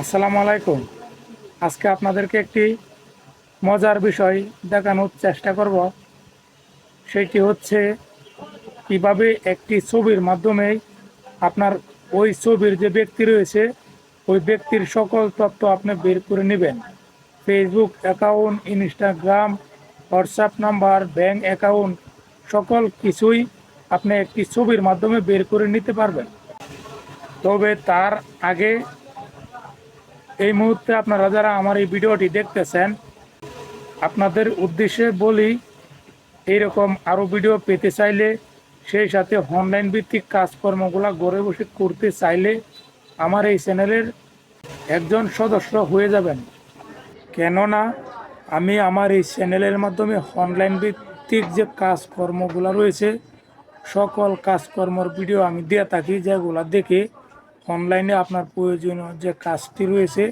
আসসালামু আলাইকুম। আজকে আপনাদেরকে একটি মজার বিষয় দেখানোর চেষ্টা করব। সেটি হচ্ছে কীভাবে একটি ছবির মাধ্যমে আপনার ওই ছবির যে ব্যক্তি রয়েছে, ওই ব্যক্তির সকল তথ্য আপনি বের করে নেবেন। Facebook account Instagram WhatsApp number bank account সকল কিছুই আপনি একটি ছবির মাধ্যমে বের করে নিতে পারবেন। তবে তার আগে এই মুহূর্তে আপনারা যারা আমার এই ভিডিওটি দেখতেছেন, আপনাদের উদ্দেশ্যে বলি, এইরকম আরও ভিডিও পেতে চাইলে, সেই সাথে অনলাইন ভিত্তিক কাজকর্মগুলো ঘরে বসে করতে চাইলে আমার এই চ্যানেলের একজন সদস্য হয়ে যাবেন। কেননা, আমি আমার এই চ্যানেলের মাধ্যমে অনলাইন ভিত্তিক যে কাজকর্মগুলো রয়েছে, সকল কাজকর্মর ভিডিও আমি দিয়ে থাকি, যেগুলো দেখে অনলাইনে আপনার প্রয়োজনীয় যে কাজটি রয়েছে,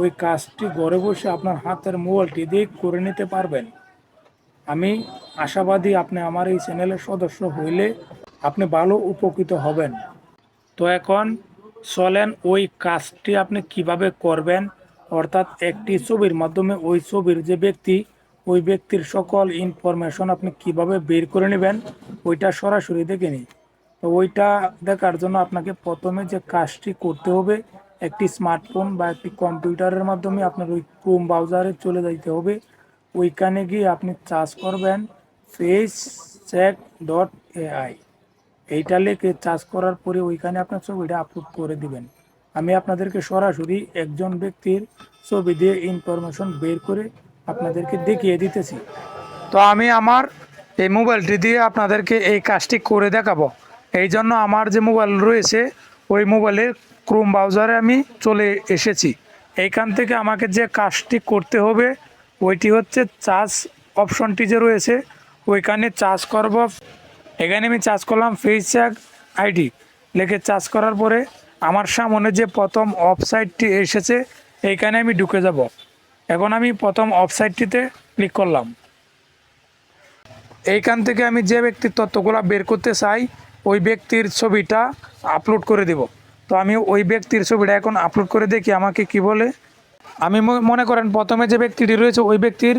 ওই কাজটি ঘরে বসে আপনার হাতের মোবাইলটি দিয়ে করে নিতে পারবেন। আমি আশাবাদী আপনি আমার এই চ্যানেলের সদস্য হইলে আপনি ভালো উপকৃত হবেন। তো এখন চলেন ওই কাজটি আপনি কীভাবে করবেন, অর্থাৎ একটি ছবির মাধ্যমে ওই ছবির যে ব্যক্তি, ওই ব্যক্তির সকল ইনফরমেশন আপনি কীভাবে বের করে নেবেন, ওইটা সরাসরি দেখে নিই। তো ওইটা দেখার জন্য আপনাকে প্রথমে যে কাজটি করতে হবে, একটি স্মার্টফোন বা একটি কম্পিউটারের মাধ্যমে আপনার ওই ক্রোম ব্রাউজারে চলে যাইতে হবে। ওইখানে গিয়ে আপনি চার্জ করবেন ফেস চেক ডট এআই এইটা লিখে চার্জ করার পরে ওইখানে আপনার ছবিটা আপলোড করে দিবেন। আমি আপনাদেরকে সরাসরি একজন ব্যক্তির ছবি দিয়ে ইনফরমেশন বের করে আপনাদেরকে দেখিয়ে দিতেছি। তো আমি আমার এই মোবাইলটি দিয়ে আপনাদেরকে এই কাজটি করে দেখাবো। এই জন্য আমার যে মোবাইল রয়েছে, ওই মোবাইলের ক্রোম ব্রাউজারে আমি চলে এসেছি। এইখান থেকে আমাকে যে কাজটি করতে হবে, ওইটি হচ্ছে চার্জ অপশনটি যে রয়েছে, ওইখানে চার্জ করব। এখানে আমি চার্জ করলাম ফেস চ্যাক আইডি লিখে চার্জ করার পরে আমার সামনে যে প্রথম ওয়েবসাইটটি এসেছে, এইখানে আমি ঢুকে যাব। এখন আমি প্রথম ওয়েবসাইটটিতে ক্লিক করলাম। এইখান থেকে আমি যে ব্যক্তির তথ্যগুলো বের করতে চাই ওই ব্যক্তির ছবিটা আপলোড করে দেব। তো আমি ওই ব্যক্তির ছবিটা এখন আপলোড করে দেখি, আমাকে কি বলে। আমি মনে করেন প্রথমে যে ব্যক্তিটি রয়েছে, ওই ব্যক্তির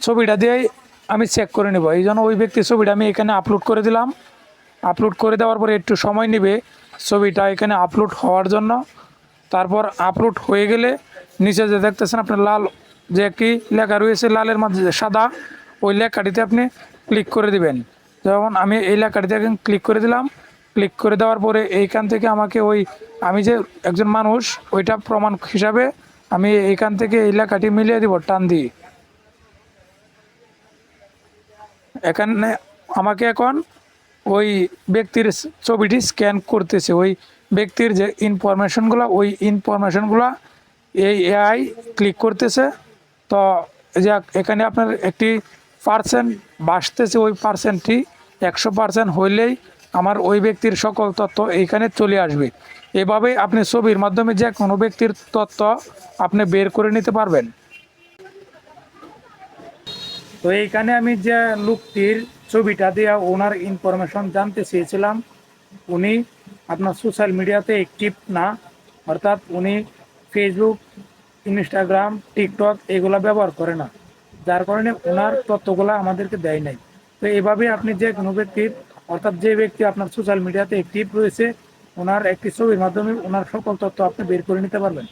ছবিটা দিয়েই আমি চেক করে নেব। এই জন্য ওই ব্যক্তির ছবিটা আমি এখানে আপলোড করে দিলাম। আপলোড করে দেওয়ার পরে একটু সময় নেবে ছবিটা এখানে আপলোড হওয়ার জন্য। তারপর আপলোড হয়ে গেলে নিচে যে দেখতেছেন আপনার লাল যে একটি লেখা রয়েছে, লালের মাঝে সাদা, ওই লেখাটিতে আপনি ক্লিক করে দিবেন। যেমন আমি এই লেখাটিতে ক্লিক করে দিলাম। ক্লিক করে দেওয়ার পরে এইখান থেকে আমাকে ওই আমি যে একজন মানুষ, ওইটা প্রমাণ হিসাবে আমি এইখান থেকে এই লেখাটি মিলিয়ে দিব, টান দিয়ে। এখানে আমাকে এখন ওই ব্যক্তির ছবিটি স্ক্যান করতেছে। ওই ব্যক্তির যে ইনফরমেশনগুলো ওই ইনফরমেশনগুলো এই এআই ক্লিক করতেছে। তো যে এখানে আপনার একটি পার্সেন্ট বাসতেছে ওই পার্সেন্টটি একশো পার্সেন্ট হইলেই আমার ওই ব্যক্তির সকল তথ্য এইখানে চলে আসবে। এভাবেই আপনি ছবির মাধ্যমে যে কোনো ব্যক্তির তথ্য আপনি বের করে নিতে পারবেন। তো এইখানে আমি যে লোকটির ছবিটা দিয়ে ওনার ইনফরমেশন জানতে চেয়েছিলাম, উনি আপনার সোশ্যাল মিডিয়াতে অ্যাক্টিভ না, অর্থাৎ উনি ফেসবুক, ইনস্টাগ্রাম, টিকটক এগুলা ব্যবহার করে না। যার কারণে ওনার তথ্যগুলো আমাদেরকে দেয় নাই। তো এভাবে আপনি যে কোনো ব্যক্তির অর্থাৎ যে ব্যক্তি আপনার সোশ্যাল মিডিয়াতে অ্যাক্টিভ রয়েছে, ওনার একটি ছবির মাধ্যমে ওনার সকল তথ্য আপনি বের করে নিতে পারবেন।